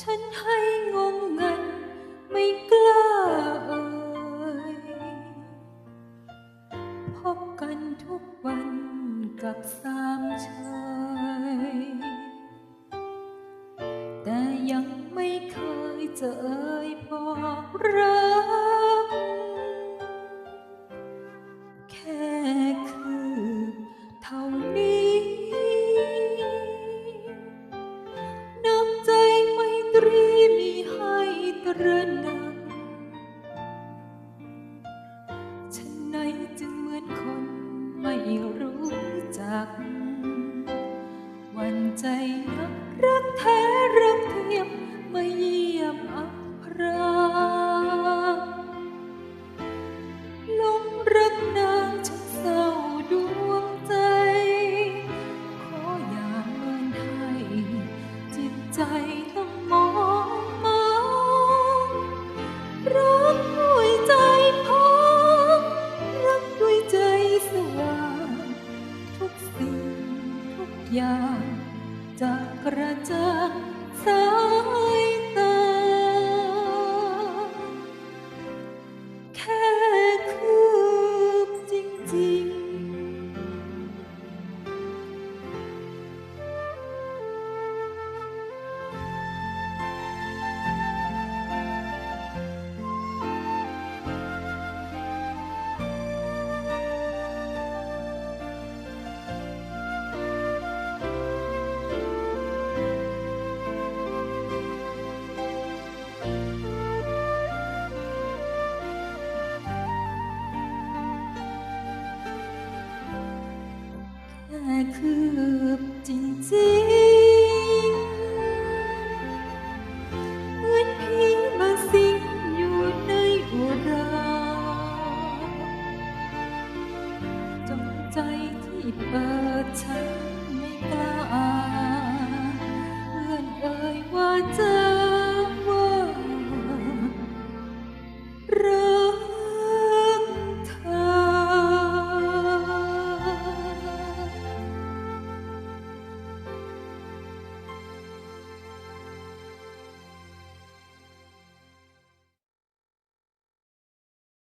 ฉันให้งงงันไม่กล้าเอ่ยพบกันทุกวันกับสามเชยแต่ยังไม่เคยเจอเอ่ยบอกรัก ตระหนักฉันไหนจึงเหมือนคนไม่รู้จัก วันใจนักรักแท้รักเทียมมาเยี่ยมอับพรางหลงรักนางฉันเศร้าดวงใจ ขออย่าเมินให้จิตใจ อย่างจะกระจ่างสาย คืบจริงๆ เหมือนผีมาสิงอยู่ในหัวเราจงใจที่เปิดฉัน